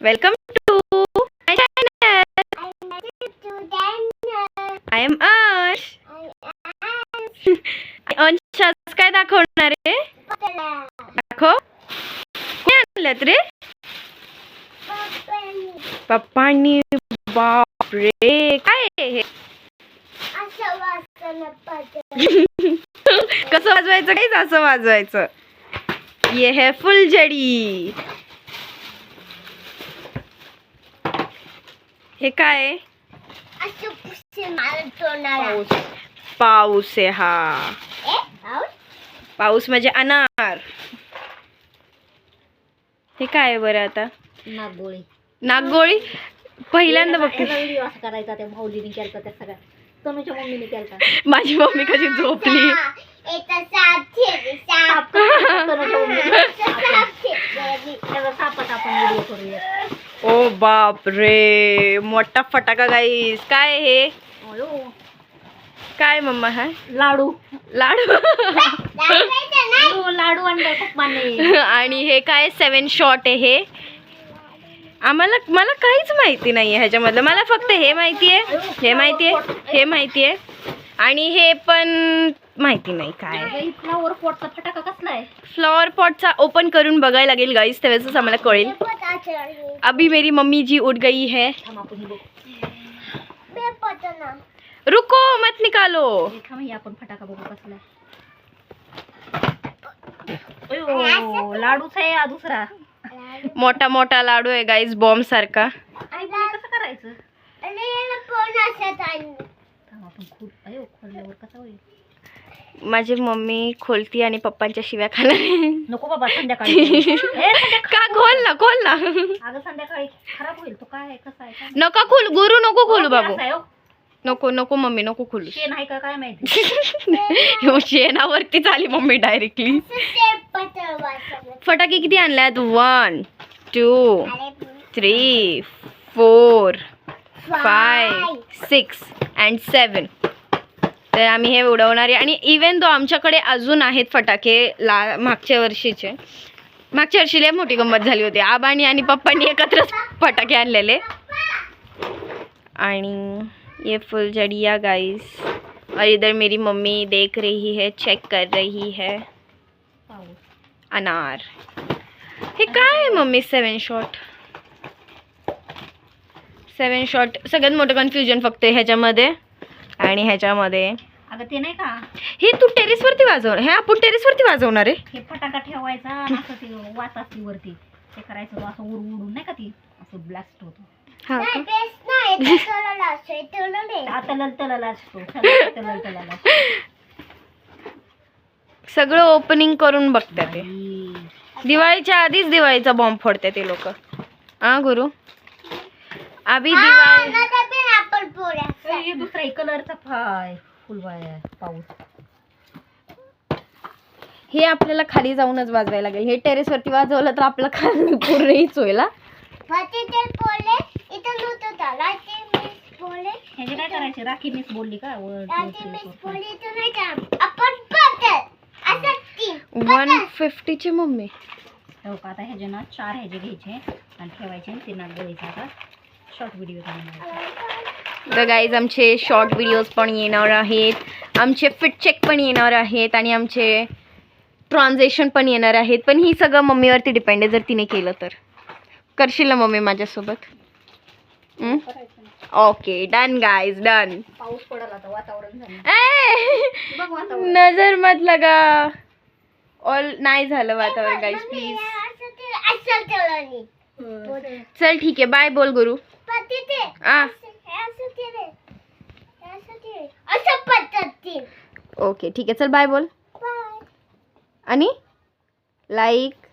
Welcome to my channel I am Ansh Ansh आज काय दाखवणार आहे दाखव कोणी आणल्यात रे पप्पांनी बाप रे काय हे कसं वाजवायचं काहीच असं वाजवायचं ये है फुलझडी हे काय आहे? पाऊस. आहे हा. पाऊस? म्हणजे अनार. हे काय आहे बरं आता? नागगोळी नागगोळी पहिल्यांदा बघते. करायचा त्या केलता त्या सगळ्या. तनुच्या मम्मीने केलता. माझी मम्मी कशी झोपली? तनुच्या मम्मीने. त्याचा सापात आपण व्हिडिओ करूया. ओ बाप रे मोठा फटाका गाईस काय हे? काय मम्मा हा? लाडू. लाडू? अयो, लाडू आणि हे काय सेवन शॉट आहे हे? आम्हाला मला काहीच माहिती नाही आहे ह्याच्यामधलं. मला फक्त हे माहिती आहे हे माहिती आहे हे माहिती आहे आणि हे पण माहिती नाही काय. फ्लावर पोटचा फटाका कसला आहे? फ्लॉवर पॉटचा ओपन करून बघायला लागेल गाईस तेव्हाच आम्हाला कळेल. अभी मेरी मम्मी जी उठ गई है. रुको मत निकालो. आपण फटाका बघू कसला लाडूच आहे हा दुसरा. मोठा मोठा लाडू आहे गाईस बॉम्ब सारखा. कसं करायचं? आपण खूप अयो खोलल्यावर कसा होईल? माझी मम्मी खोलती आणि पप्पांच्या शिव्या खाणार नको बाबा संध्याकाळी. का खोल ना खोल ना. अगं संध्याकाळी खराब होईल तो काय कसं आहे नका खोल गुरु नको खोलू बाबू. हो. नको नको मम्मी नको खोलू शेण आहे का काय माहिती? शेणावरतीच आली मम्मी डायरेक्टली फटाके किती आणल्यात? One two three four five six and seven तर आम्ही हे उडवणार आहे. आणि इवन दो आमच्याकडे अजून आहेत फटाके ला मागच्या वर्षीचे. मागच्या वर्षी लय मोठी गंमत झाली होती. आबानी आणि पप्पांनी एकत्रच फटाके आणलेले. आणि ये फुलझड़िया गाईस और इधर मेरी मम्मी देख रही है चेक कर रही है. अनार. हे काय mummy? Seven shot seven shot सगळ्यात मोठं कन्फ्युजन फक्त ह्याच्यामध्ये. आणि ह्याच्यामध्ये. अगं ते नाही का? हे तू टेरेसवरती वाजवणार हे आपण टेरेसवरती वाजवणार आहे. हे फटाका ठेवायचा आणि असं ते वात असते वरती. ते करायचं तो असं उड उडून नाही का ती? असं ब्लास्ट होतो. हा का? आता लल तलाला असतो तलल तलाला सगळं ओपनिंग करून बघतात ते. दिवाळीच्या आधीच दिवाळीचा बॉम्ब फोडते ते लोक. हा गुरु? आधी दिवाळी हे। दुसरा कलरचा फाय फुलवाय पाऊस. हे आपल्याला खाली जाऊनच वाजवायला लागेल. हे टेरेसवरती वाजवलं तर आपलं खाली पूर्ण हीच होईल हा. ह्याचे काय करायचे? राखी मिस बोलली का? वन फिफ्टीची मम्मी. हो का आता ह्याचे ना चार ह्याचे घ्यायचे आणि ठेवायचे आणि ते नागोळीचा आता. शॉर्ट व्हिडिओ बनवायचा तर गाईज आमचे शॉर्ट व्हिडिओज पण येणार आहेत. आमचे फिट चेक पण येणार आहेत आणि आमचे ट्रान्झॅक्शन पण येणार आहेत. पण ही सगळं मम्मीवरती डिपेंड आहे जर तिने केलं तर. करशील ना मम्मी माझ्यासोबत. ओके डन गाईज डन पाऊस वातावरण नजर मत लगा. ऑल नाही झालं वातावरण गाईज प्लीज चल ठीक आहे. बाय बोल गुरु. ओके ठीक आहे. चल बाय बोल. आणि? लाईक